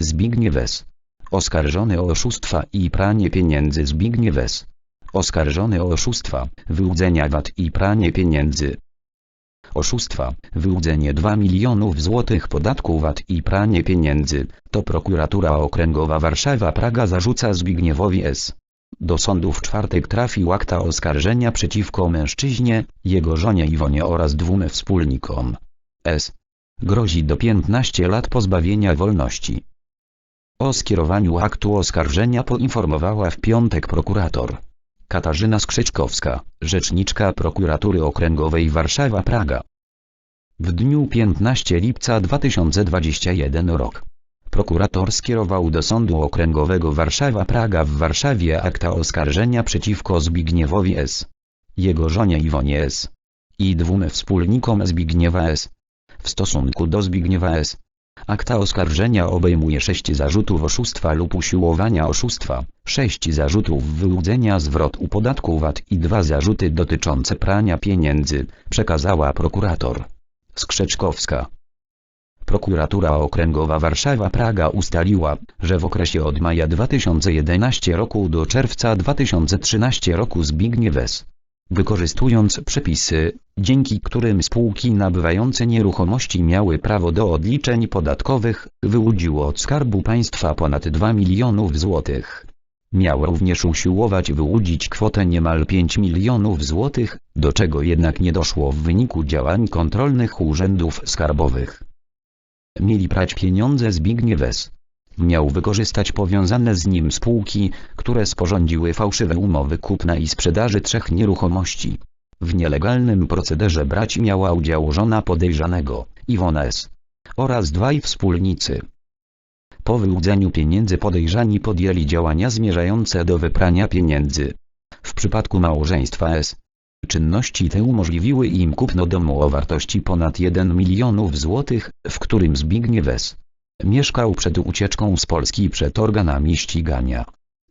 Zbigniew S. Oskarżony o oszustwa i pranie pieniędzy Zbigniew S. Oskarżony o oszustwa, wyłudzenia VAT i pranie pieniędzy. Oszustwa, wyłudzenie 2 milionów złotych podatku VAT i pranie pieniędzy, to prokuratura okręgowa Warszawa-Praga zarzuca Zbigniewowi S. Do sądu w czwartek trafił akta oskarżenia przeciwko mężczyźnie, jego żonie Iwonie oraz dwóm wspólnikom. S. Grozi do 15 lat pozbawienia wolności. O skierowaniu aktu oskarżenia poinformowała w piątek prokurator. Katarzyna Skrzeczkowska, rzeczniczka prokuratury okręgowej Warszawa-Praga. W dniu 15 lipca 2021 rok. Prokurator skierował do Sądu Okręgowego Warszawa-Praga w Warszawie akta oskarżenia przeciwko Zbigniewowi S. Jego żonie Iwonie S. i dwóm wspólnikom Zbigniewa S. W stosunku do Zbigniewa S. Akta oskarżenia obejmuje sześć zarzutów oszustwa lub usiłowania oszustwa, sześć zarzutów wyłudzenia zwrotu podatku VAT i dwa zarzuty dotyczące prania pieniędzy, przekazała prokurator. Skrzeczkowska. Prokuratura Okręgowa Warszawa-Praga ustaliła, że w okresie od maja 2011 roku do czerwca 2013 roku Zbigniew S. Wykorzystując przepisy, dzięki którym spółki nabywające nieruchomości miały prawo do odliczeń podatkowych, wyłudziło od Skarbu Państwa ponad 2 milionów złotych. Miał również usiłować wyłudzić kwotę niemal 5 milionów złotych, do czego jednak nie doszło w wyniku działań kontrolnych urzędów skarbowych. Mieli prać pieniądze Zbigniew S. Miał wykorzystać powiązane z nim spółki, które sporządziły fałszywe umowy kupna i sprzedaży trzech nieruchomości. W nielegalnym procederze brać miała udział żona podejrzanego, Iwona S. oraz dwaj wspólnicy. Po wyłudzeniu pieniędzy podejrzani podjęli działania zmierzające do wyprania pieniędzy. W przypadku małżeństwa S. Czynności te umożliwiły im kupno domu o wartości ponad 1 milionów złotych, w którym Zbigniew S. Mieszkał przed ucieczką z Polski przed organami ścigania.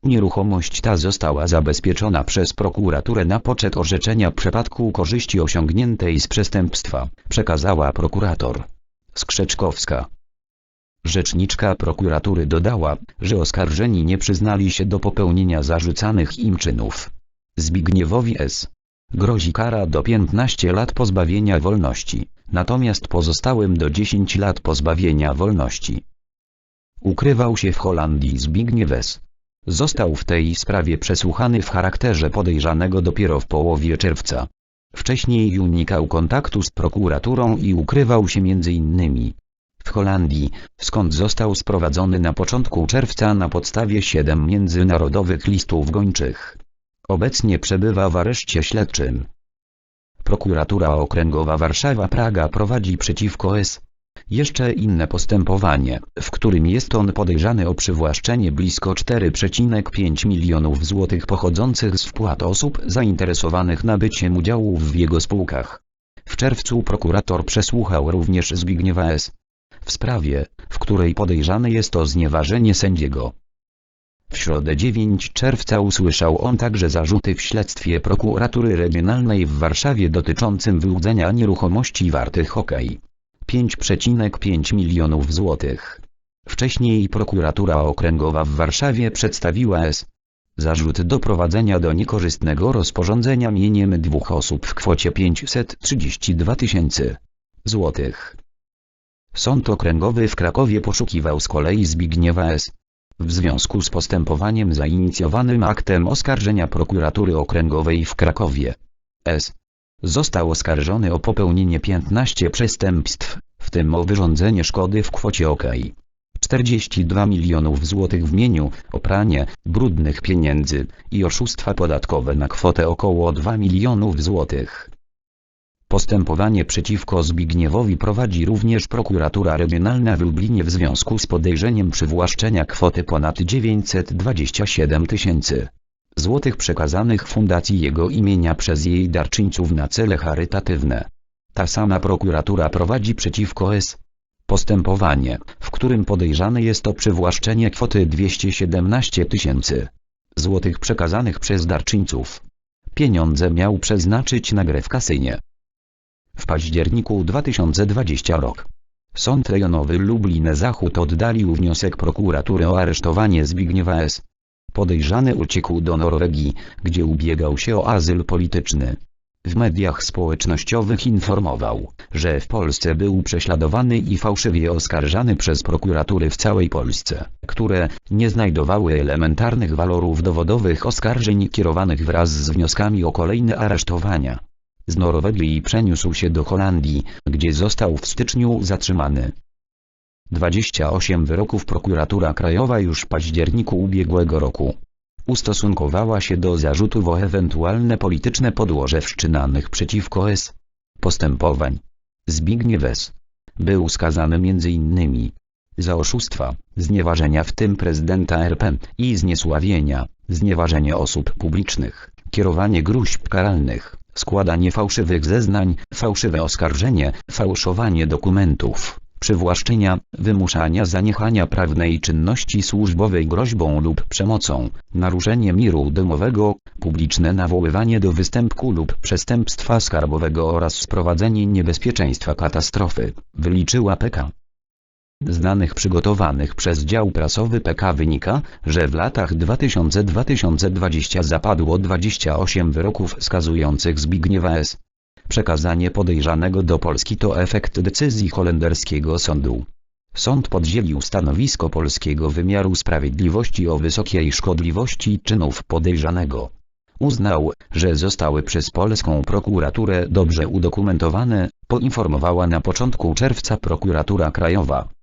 Nieruchomość ta została zabezpieczona przez prokuraturę na poczet orzeczenia przypadku korzyści osiągniętej z przestępstwa, przekazała prokurator. Skrzeczkowska. Rzeczniczka prokuratury dodała, że oskarżeni nie przyznali się do popełnienia zarzucanych im czynów. Zbigniewowi S. grozi kara do 15 lat pozbawienia wolności, natomiast pozostałym do 10 lat pozbawienia wolności. Ukrywał się w Holandii Zbigniew S. Został w tej sprawie przesłuchany w charakterze podejrzanego dopiero w połowie czerwca. Wcześniej unikał kontaktu z prokuraturą i ukrywał się innymi w Holandii, skąd został sprowadzony na początku czerwca na podstawie siedem międzynarodowych listów gończych. Obecnie przebywa w areszcie śledczym. Prokuratura Okręgowa Warszawa-Praga prowadzi przeciwko S. Jeszcze inne postępowanie, w którym jest on podejrzany o przywłaszczenie blisko 4,5 milionów złotych pochodzących z wpłat osób zainteresowanych nabyciem udziałów w jego spółkach. W czerwcu prokurator przesłuchał również Zbigniewa S. w sprawie, w której podejrzany jest o znieważenie sędziego. W środę 9 czerwca usłyszał on także zarzuty w śledztwie prokuratury regionalnej w Warszawie dotyczącym wyłudzenia nieruchomości wartych ok. 5,5 milionów złotych. Wcześniej prokuratura okręgowa w Warszawie przedstawiła S. Zarzut doprowadzenia do niekorzystnego rozporządzenia mieniem dwóch osób w kwocie 532 tysięcy złotych. Sąd okręgowy w Krakowie poszukiwał z kolei Zbigniewa S. W związku z postępowaniem zainicjowanym aktem oskarżenia prokuratury okręgowej w Krakowie. S. Został oskarżony o popełnienie 15 przestępstw, w tym o wyrządzenie szkody w kwocie ok. 42 milionów złotych w mieniu, o pranie brudnych pieniędzy i oszustwa podatkowe na kwotę około 2 milionów złotych. Postępowanie przeciwko Zbigniewowi prowadzi również prokuratura regionalna w Lublinie w związku z podejrzeniem przywłaszczenia kwoty ponad 927 tysięcy złotych przekazanych fundacji jego imienia przez jej darczyńców na cele charytatywne. Ta sama prokuratura prowadzi przeciwko S. Postępowanie, w którym podejrzane jest o przywłaszczenie kwoty 217 tysięcy złotych przekazanych przez darczyńców. Pieniądze miał przeznaczyć na grę w kasynie. W październiku 2020 rok. Sąd rejonowy Lublin Zachód oddalił wniosek prokuratury o aresztowanie Zbigniewa S. Podejrzany uciekł do Norwegii, gdzie ubiegał się o azyl polityczny. W mediach społecznościowych informował, że w Polsce był prześladowany i fałszywie oskarżany przez prokuratury w całej Polsce, które nie znajdowały elementarnych walorów dowodowych oskarżeń kierowanych wraz z wnioskami o kolejne aresztowania. Z Norwegii przeniósł się do Holandii, gdzie został w styczniu zatrzymany. 28 wyroków prokuratura krajowa już w październiku ubiegłego roku ustosunkowała się do zarzutów o ewentualne polityczne podłoże wszczynanych przeciwko S. postępowań. Zbigniew S. był skazany m.in. za oszustwa, znieważenia w tym prezydenta RP i zniesławienia, znieważenie osób publicznych, kierowanie gruźb karalnych, składanie fałszywych zeznań, fałszywe oskarżenie, fałszowanie dokumentów przywłaszczenia, wymuszania zaniechania prawnej czynności służbowej groźbą lub przemocą, naruszenie miru domowego, publiczne nawoływanie do występku lub przestępstwa skarbowego oraz sprowadzenie niebezpieczeństwa katastrofy, wyliczyła PK. Z danych przygotowanych przez dział prasowy PK wynika, że w latach 2000-2020 zapadło 28 wyroków skazujących Zbigniewa S. Przekazanie podejrzanego do Polski to efekt decyzji holenderskiego sądu. Sąd podzielił stanowisko polskiego wymiaru sprawiedliwości o wysokiej szkodliwości czynów podejrzanego. Uznał, że zostały przez polską prokuraturę dobrze udokumentowane, poinformowała na początku czerwca prokuratura krajowa.